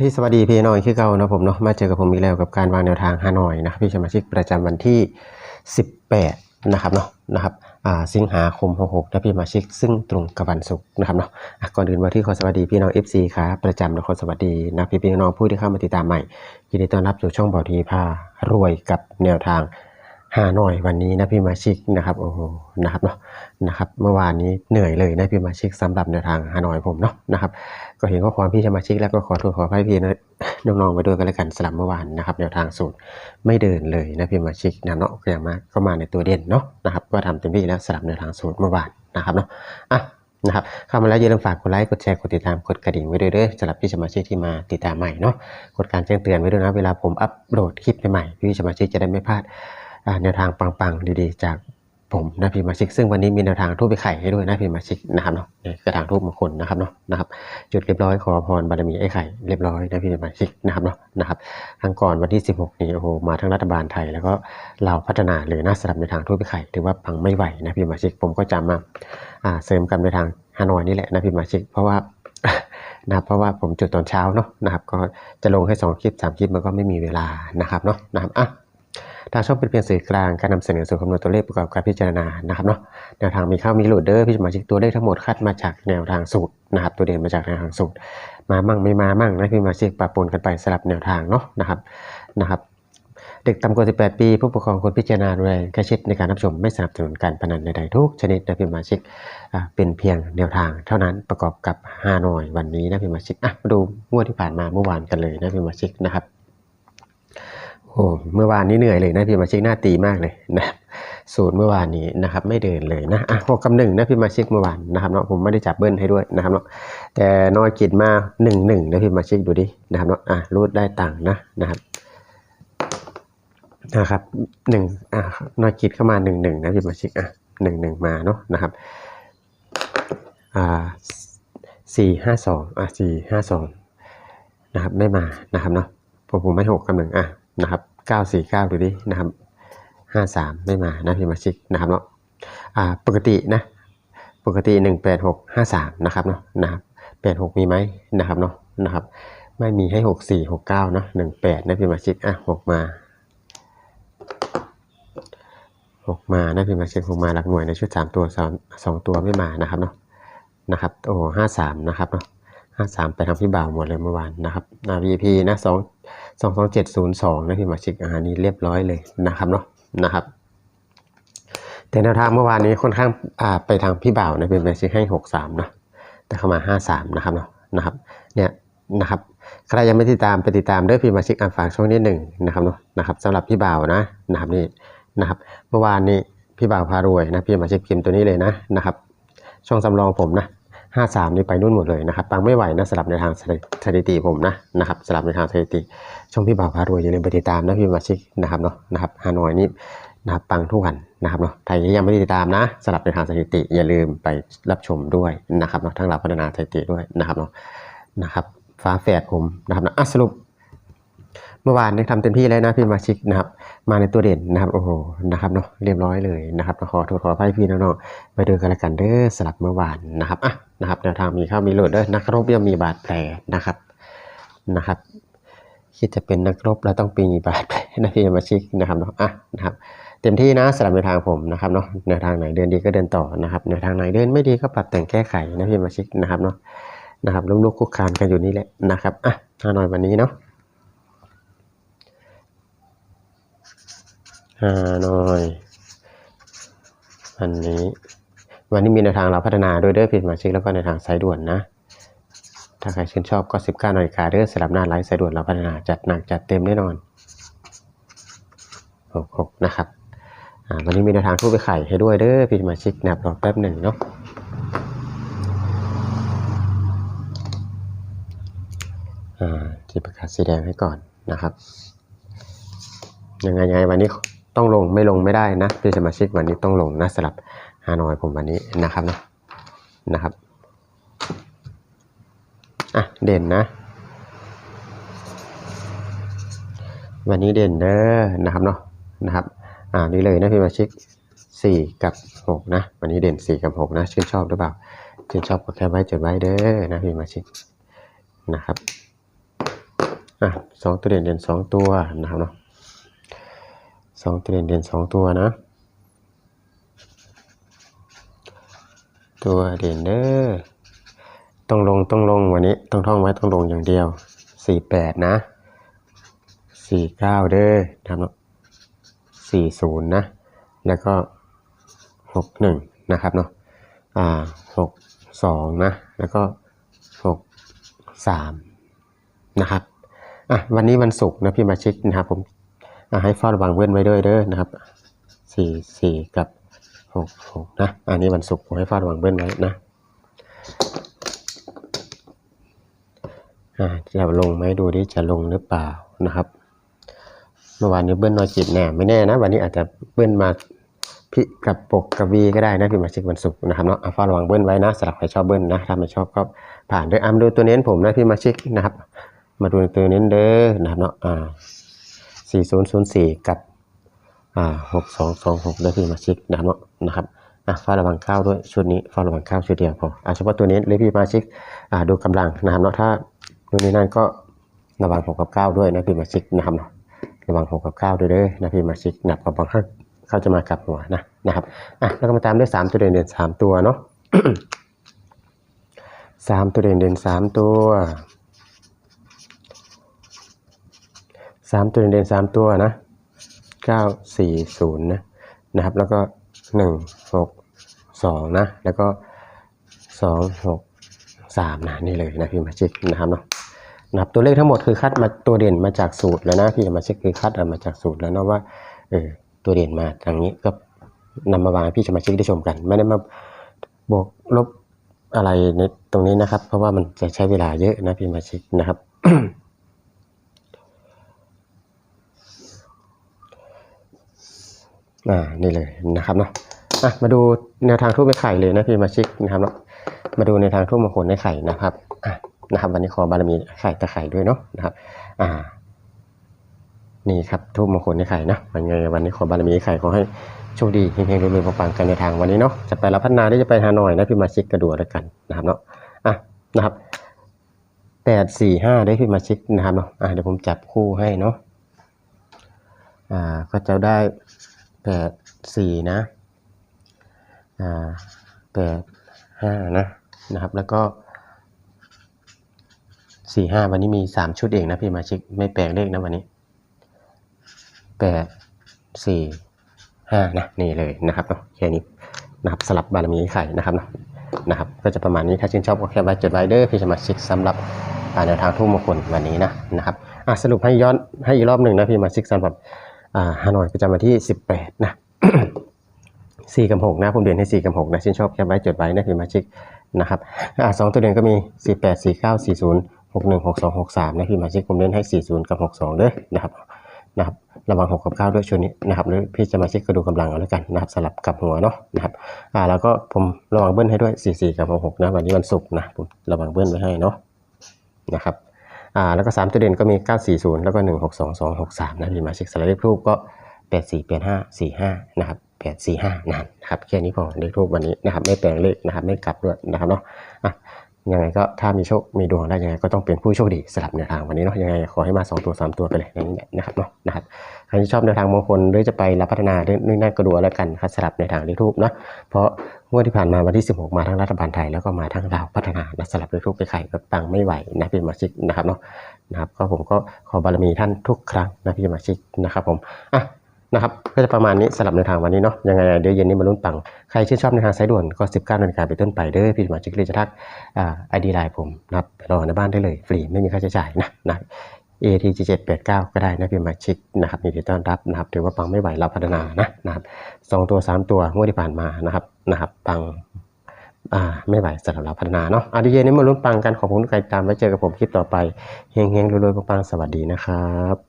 ที่สวัสดีพี่น้องคือเก่านะผมเนาะมาเจอกับผมอีกแล้วกับการวางแนวทางฮานอยนะพี่สมาชิกประจำวันที่ 18 นะครับเนาะนะครับสิงหาคม 66นะพี่สมาชิกซึ่งตรงกับวันศุกร์นะครับเนาะก่อนอื่นมาที่ขอสวัสดีพี่น้อง FC ครับประจำและขอสวัสดีนะพี่พี่น้องผู้ที่เข้ามาติดตามใหม่ยินดีต้อนรับสู่ช่องบอทีพารวยกับแนวทางฮานอยวันนี้นะพี่มาชิกนะครับโอ้โหนะครับเนาะนะครับเมื่อวานนี้เหนื่อยเลยนะพี่มาชิกสำหรับแนวทางฮานอยผมเนาะนะครับ ก็เห็นข้อความพี่สมาชิกแล้วก็ขอโทษขออภัยพี่นะน้องๆไปด้วยกันแล้วกันสลับเมื่อวานนะครับแนวทางสูตรไม่เดินเลยนะพี่สมาชิกนะเนาะอย่างมากก็มาในตัวเด่นเนาะนะครับก็ทำเต็มที่แล้วสลับแนวทางสูตรเมื่อวานนะครับเนาะอะนะครับเข้ามาแล้วอย่าลืมฝากกดไลค์กดแชร์กดติดตามกดกระดิ่งไว้ด้วยเด้อสำหรับพี่สมาชิกที่มาติดตามใหม่เนาะกดการแจ้งเตือนไว้ด้วยนะเวลาผมอัปโหลดคลิปใหม่ๆพี่สมาชิกจะได้ไม่พลาดแนวทางปังๆดีๆ จาก ผมนะพี่มาชิก ซึ่งวันนี้มีแนวทางทูบไปไข่ให้ด้วยนะพี่มาชิกนะครับเนาะนี่กระถางทูบมงคลนะครับเนาะนะครับ จุดเรียบร้อยขอพรบารมีไอ้ไข่เรียบร้อยนะพี่มาชิกนะครับเนาะนะครับทางก่อนวันที่ 16 นี้โอ้โหมาทั้งรัฐบาลไทย แล้วก็เราพัฒนาเลยนะสำหรับในทางทูบไปไข่ถือว่าปังไม่ไหวนะพี่มาชิกผมก็จำมาอ่าเสริมกับในทางฮานอยนี่แหละนะพี่มาชิก เพราะว่านะครับเพราะว่าผมจุดตอนเช้าเนาะนะครับก็จะลงให้สองคลิปสามคลิปมันก็ไม่มีเวลานะครับเนาะนะครับอะ ทางช่องเป็นเพียงสื่อกลางการนำเสนอสู่คำนวณตัวเลขประกอบการพิจารณานะครับเนาะแนวทางมีเข้ามีหลุดเด้อพี่สมาชิกตัวเลขทั้งหมดคัดมาจากแนวทางสูตรนะครับ ตัวเด่นมาจากแนวทางสูตร มามั่งไม่มามั่งนะพี่สมาชิกปะปนกันไปสลับแนวทางเนาะนะครับนะครับ เด็กต่ำกว่า 18 ปี ผู้ปกครองควรพิจารณาดูแลใกล้ชิดในการรับชมไม่สนับสนุนการพนันใดๆทุกชนิดนะพี่สมาชิกเป็นเพียงแนวทาง เท่านั้นประกอบกับฮานอยวันนี้นะพี่สมาชิกอะมาดูงวดที่ผ่านมาเมื่อวานกันเลยนะพี่สมาชิกนะครับ โอ้เมื่อวานนี้เหนื่อยเลยนะพี่มาชิกหน้าตีมากเลยนะศูนย์เมื่อวานนี้นะครับไม่เดินเลยนะอะหกกับหนึ่งนะพี่มาชิกเมื่อวานนะครับเนาะผมไม่ได้จับเบิ้ลให้ด้วยนะครับเนาะแต่น้อยกิดมาหนึ่งหนึ่งนะพี่มาชิกดูดินะครับเนาะอะรูดได้ตังค์นะนะครับนะครับหนึ่งอะน้อยกิดเข้ามาหนึ่งหนึ่งนะพี่มาชิกอะหนึ่งหนึ่งมาเนาะนะครับอ่าสี่ห้าสองอะสี่ห้าสองนะครับไม่มานะครับเนาะผมผมไม่หกกับหนึ่งอะนะครับ 949 ดูดินะครับ 53 ไม่มานะพี่มาชิกนะครับเนาะอ่าปกตินะ ปกติ 186 53 นะครับเนาะนะครับ86 มีไหมนะครับเนาะนะครับ ไม่มีให้ 64 69เนาะ18 นะพี่มาชิกอะ 6 มา 6 มานะพี่มาชิก6มาหลักหน่วยในชุด 3 ตัว2 2ตัวไม่มานะครับเนาะนะครับโอ้53 นะครับเนาะ53 ไปทางพี่บ่าวหมดเลยเมื่อวานนะครับอ่า VP นะ2 22702นย์สองนะพี่มาชิกอาหารนี้เรียบร้อยเลยนะครับเนาะนะครับ แต่แนวทางเมื่อวานนี้ค่อนข้างอ่าไปทางพี่บ่าวนะเป็นมาชิกให้63นะแต่เข้ามา53นะครับเนาะนะครับเนี่ยนะครับใครยังไม่ติดตามไปติดตามด้อพี่มาชิกอ่านฝากช่วงนี้หนึ่งนะครับเนาะนะครับสำหรับพี่บ่าวนะนะครับนี่นะครับเมื่อวานนี้พี่บ่าวพารวยนะพี่มาชิกพิมพ์ตัวนี้เลยนะนะครับช่องสำรองผมนะ 53 นี่ไปนู่นหมดเลยนะครับปังไม่ไหวนะสลับในทางสถิติผมนะนะครับสลับในทางสถิติ ช่องพี่บ่าวพารวยอย่าลืมไปติดตามนะพี่มาชิกนะครับเนาะนะครับฮานอยนี่นะครับปังทุกวันนะครับเนาะใครที่ยังไม่ได้ติดตามนะสลับในทางสถิติอย่าลืมไปรับชมด้วยนะครับเนาะทั้งเราพัฒนาสถิติด้วยนะครับเนาะนะครับฟ้าแฝดผมนะครับนะอะสรุป เมื่อวานได้ทำเต็มที่แล้วนะพี่มาชิกนะครับ มาในตัวเด่นนะครับโอ้โหนะครับเนาะเรียบร้อยเลยนะครับขอโทษขออภัยพี่น้องๆไปดูกันละกันเด้อสลับเมื่อวานนะครับอะนะครับแนวทางมีข้ามีโหลดเด้อนักรบย่อมมีบาดแผลนะครับนะครับคิดจะเป็นนักรบเราต้องปีบาดแผลนะพี่มาชิกนะครับเนาะอะนะครับเต็มที่นะสำหรับในทางผมนะครับเนาะแนวทางไหนเดินดีก็เดินต่อนะครับแนวทางไหนเดินไม่ดีก็ปรับแต่งแก้ไขนะพี่มาชิกนะครับเนาะนะครับลูกๆคุกคานกันอยู่นี่แหละนะครับอะฮานอยวันนี้เนาะ ฮานอยวันนี้ วันนี้มีแนวทางเราพัฒนาด้วยเด้อพี่มาชิกแล้วก็ในทางสายด่วนนะ ถ้าใครชื่นชอบก็19นาฬิกาเด้อสำหรับหน้าไลฟ์สายด่วนเราพัฒนาจัดหนักจัดเต็มแน่นอน66นะครับวันนี้มีแนวทางทูบไปไข่ให้ด้วยเด้อพี่มาชิกแนบรอแป๊บหนึ่งเนาะอ่าจีประกาศสีแดงให้ก่อนนะครับ ยังไงยังไงวันนี้ ต้องลงไม่ลงไม่ได้นะพี่สมาชิกวันนี้ต้องลงนะสำหรับฮานอยผมวันนี้นะครับนะนะครับอะเด่นนะ วันนี้เด่นเด้อนะครับเนาะนะครับอ่านี่เลยนะพี่มาชิกสี่กับหกนะ วันนี้เด่นสี่กับหกนะ ชื่นชอบหรือเปล่า ชื่นชอบก็แค่ไว้จดไว้เด้อนะพี่มาชิกนะครับอะสองตัวเด่นเด่นสองตัวนะครับเนาะ สองตัวเด่นเด่นสองตัวนะ ตัวเด่นเด้อต้องลงต้องลงวันนี้ต้องท่องไว้ต้องลงอย่างเดียวสี่แปดนะสี่เก้าเด้อนะครับเนาะสี่ศูนย์นะ แล้วก็หกหนึ่งนะครับเนาะอ่าหกสองนะ แล้วก็หกสามนะครับอะวันนี้วันศุกร์นะพี่มาชิกนะครับผม ให้เฝ้าระวังเว้นไว้ด้วยเด้อนะครับสี่สี่กับหกหกนะอันนี้วันศุกร์ผมให้เฝ้าระวังเว้นไว้นะจะลงไหมดูดิจะลงหรือเปล่านะครับเมื่อวานนี้เบิ้ลนอยจิตแน่ไม่แน่นะ วันนี้อาจจะเบิ้ลมาพิกับปกกับวีก็ได้นะพี่มาชิกวันศุกร์นะครับเนาะเฝ้าระวังเบิ้ลไว้นะสำหรับใครชอบเบิ้ลนะถ้าไม่ชอบก็ผ่านด้วยอะมาดูตัวเน้นผมนะพี่มาชิกนะครับ มาดูตัวเน้นเด้อนะครับเนาะอ่า สี่ศูนย์ศูนย์สี่กับอ่าหกสองสองหกได้พี่มาชิกนะเนาะนะครับอะฝ้าระวังข้าวด้วยชุดนี้ฝ้าระวังข้าวชุดเดียวพออะเฉพาะตัวเน้เลยพี่มาชิกอ่าดูกำลังนะครับเนาะถ้าดูในนั้นก็ระวังหกกับเก้าด้วยนะพี่มาชิกนะครับเนาะระวังหกกับเก้าด้วยเด้อนะพี่มาชิกหนับกับบางครั้งเข้าจะมากลับหัวนะนะครับอะแล้วก็มาตามด้วยสามตัวเด่นเด่นสามตัวเนาะสามตัวเด่นเด่นสามตัว สามตัวเด่นสามตัวนะเก้าสี่ศูนย์นะนะครับ แล้วก็หนึ่งหกสองนะ แล้วก็สองหกสามนะนี่เลยนะพี่มาชิกนะครับเนาะนะครับตัวเลขทั้งหมดคือคัดมาตัวเด่นมาจากสูตรแล้วนะพี่มาเช็คคือคัดเอามาจากสูตรแล้วนะว่าเออตัวเด่นมาทางนี้ก็นำมาวางพี่จะมาเช็คได้ชมกัน ไม่ได้มาบวกลบอะไรในตรงนี้นะครับ เพราะว่ามันจะใช้เวลาเยอะนะพี่มาเช็คนะครับ อ่านี่เลยนะครับเนาะอะมาดูแนวทางทูบไข่เลยนะพี่มาชิกนะครับเนาะมาดูในทางทูบมงคลในไข่นะครับอะนะครับวันนี้ขอบารมีไข่ตะไคร่ด้วยเนาะนะครับ อ่า นี่ครับทูบมงคลในไข่นะวันไงวันนี้ขอบารมีไข่ขอให้โชคดีเฮงๆรวยๆปังๆกันในทางวันนี้เนาะจะไปรับพัฒนาได้จะไปฮานอยนะพี่มาชิกกระดูแล้วกันนะครับเนาะอะนะครับแปดสี่ห้าได้พี่มาชิกนะครับเนาะอะเดี๋ยวผมจับคู่ให้เนาะอ่าก็จะได้ แปดสี่นะอ่าแปดห้านะนะครับ แล้วก็สี่ห้าวันนี้มีสามชุดเองนะพี่มาชิกไม่แปลงเลขนะวันนี้แปดสี่ห้านะนี่เลยนะครับเนาะแค่นี้นะครับสลับบารมีไข่นะครับเนาะนะครับก็จะประมาณนี้ถ้าชื่นชอบก็แค่ไว้จดไว้เด้อพี่สมาชิกสำหรับอ่าแนวทางทุ่มมงคลวันนี้นะนะครับอะสรุปให้ย้อนให้อีกรอบหนึ่งนะพี่มาชิกสำหรับ ฮานอยประจำวันที่ 18 นะ4กับ6นะ ผมเรียนให้ 4 กับ 6 นะชื่นชอบแคปไว้จดไว้นะพี่มาชิกนะครับอ่าสองตัวเด่นก็มี 48 49 40 61 62 63 นะพี่มาชิกผมเล่นให้ 40 กับ 62 เด้อนะครับนะครับระวัง6กับ9ด้วยช่วงนี้นะครับหรือพี่จะมาเช็คกระดูกำลังเอาแล้วกันนะครับสลับกับหัวเนาะนะครับอ่าแล้วก็ผมระวังเบิ้ลให้ด้วย 44 กับ 66 นะวันนี้วันศุกร์นะผมระวังเบิ้ลไว้ให้เนาะนะครับ อ่าแล้วก็ 3 ตัวเด่นก็มี 940 แล้วก็ 162263 นะมีมาเช็คสไลด์เลขรูปก็ 84 85 45 นะครับ 845นะครับแค่นี้พอเลขรูปวันนี้นะครับไม่แปลงเลขนะครับไม่กลับด้วยนะครับเนาะ ยังไงก็ถ้ามีโชค มีดวงได้ยังไงก็ต้องเป็นผู้โชคดีสลับแนวทางวันนี้เนาะยังไงขอให้มา 2 ตัว 3 ตัวไปเลยอย่างนี้แหละนะครับเนาะนะครับใครที่ชอบแนวทางมงคลหรือจะไปรับพัฒนาเรื่องนั่นก็ดูแล้วกันครับสลับในวทางเลขรูปนาะเพราะงวดที่ผ่านมาวันที่ 16 มาทั้งรัฐบาลไทยแล้วก็มาทั้งลาวพัฒนานะสลับเลขรูปไปไข่ก็ปังไม่ไหวนะเป็นมาชิกนะครับเนาะนะครับก็ผมก็ขอบารมีท่านทุกครั้งนะพี่สมาชิกนะครับผมอะ นะครับก็จะประมาณนี้สำหรับในทางวันนี้เนาะยังไงเดี๋ยวเย็นนี้มาลุ้นปัง ใครชื่นชอบในทางสายด่วนก็ 19นาฬิกาเป็นต้นไปเด้อพี่สมาชิกเลยจะทักอ่าไอดีไลน์ผมนะครับรอในบ้านได้เลยฟรีไม่มีค่าใช้จ่ายนะนะ ATG 789 ก็ได้นะพี่สมาชิกนะครับยินดีต้อนรับนะครับถือว่าปังไม่ไหวเราพัฒนานะนะครับสองตัวสามตัวงวดที่ผ่านมานะครับนะครับปังอ่าไม่ไหวสำหรับเราพัฒนาเนาะอาดีเย็นนี้มาลุ้นปังกันขอบคุณทุกการตามไว้เจอกับผมคลิปต่อไปเฮงๆรวยๆปังๆสวัสดีนะครับ